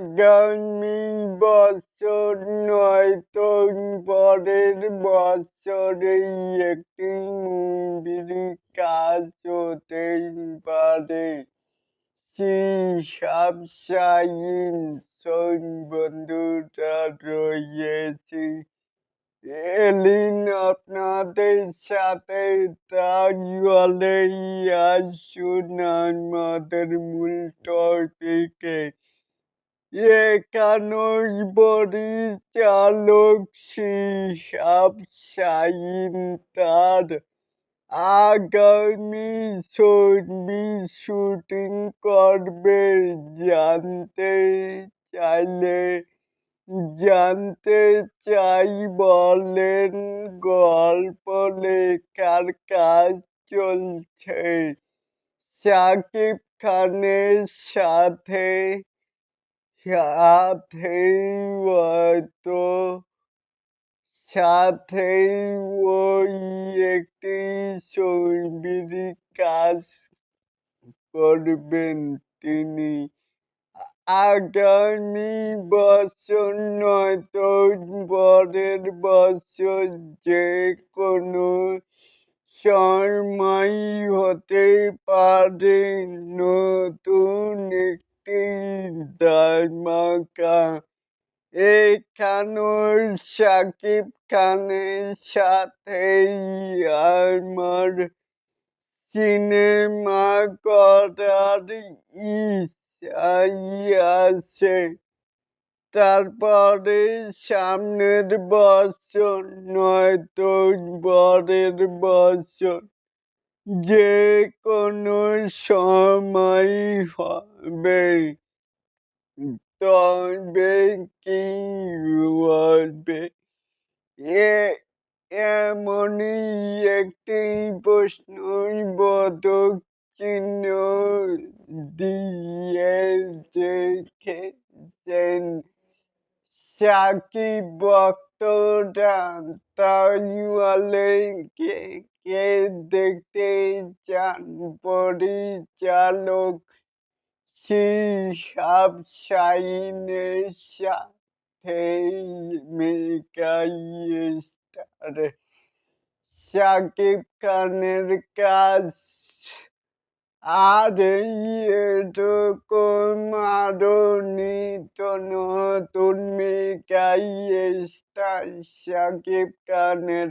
আগামী বছর নয়তো পরের বছরেই একটি মুভির কাজ হতেই পারে। হিসাব সাইন সন বন্ধুরা রয়েছি। এলিন আপনাদের সাথে তাহলে আসুন আমাদের মূল টপিকে একানোর পরিচালক শিহাব শাহিন তার। আগামী ছবি শুটিং করবে জানতে চাইলে, জানতে চাই বলেন গল্প লেখার কাজ চলছে। শাকিব খানের সাথে সাথেই হয়তো, সাথেই ওই একটি ছবির কাজ করবেন তিনি। আগামী বছর নয়তো পরের বছর যে কোনো সময় হতে পারে নতুন ধামাকা এখানোর শাকিব খানের সাথেই আমার সিনেমা করার ইচ্ছাই আছে। তারপরে সামনের বছর নয়তো পরের বছর যে কোনো সময় হবে। তবে কি হবে এ এমনই একটি প্রশ্নই বোধক চিহ্ন দিয়ে রেখেছেন সাকিব ভক্তরা তাহলে কে কে দেখতে চান পরিচালক শিহাব শাহিনের সাথে মেকাই স্টার খানের কাজ আর এরকম আরও নিত নতুন খানের